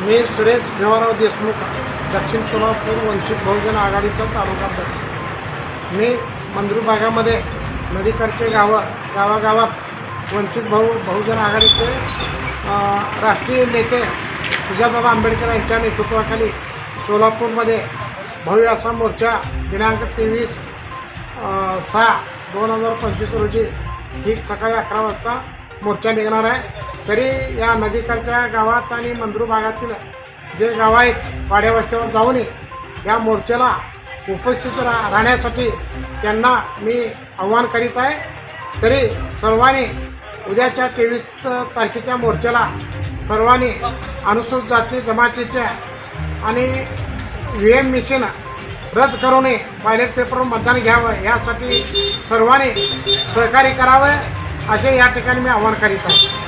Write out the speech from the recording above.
मी सुरेश भिवाराव देशमुख दक्षिण सोलापूर वंचित बहुजन आघाडीचा तालुका अध्यक्ष मी मंदिर भागामध्ये नदीकडचे गावं गावागावात वंचित बहु बहुजन आघाडीचे राष्ट्रीय नेते सुजाबाबा आंबेडकर यांच्या नेतृत्वाखाली सोलापूरमध्ये भव्य असा मोर्चा दिनांक तेवीस सहा दोन हजार पंचवीस रोजी ठीक सकाळी अकरा वाजता मोर्चा निघणार आहे. तरी या नदीकडच्या गावात आणि मंद्रू भागातील जे गाव आहेत वाड्यावस्त्यावर जाऊन या मोर्चाला उपस्थित रा राहण्यासाठी त्यांना मी आव्हान करीत आहे. तरी सर्वांनी उद्याच्या तेवीस तारखेच्या मोर्चाला सर्वांनी अनुसूचित जाती जमातीच्या आणि व्ही एम मिशन रद्द करू नये बॅलेट पेपरवर मतदान घ्यावं यासाठी सर्वांनी सहकार्य करावं असे या ठिकाणी मी आव्हान करीत आहे.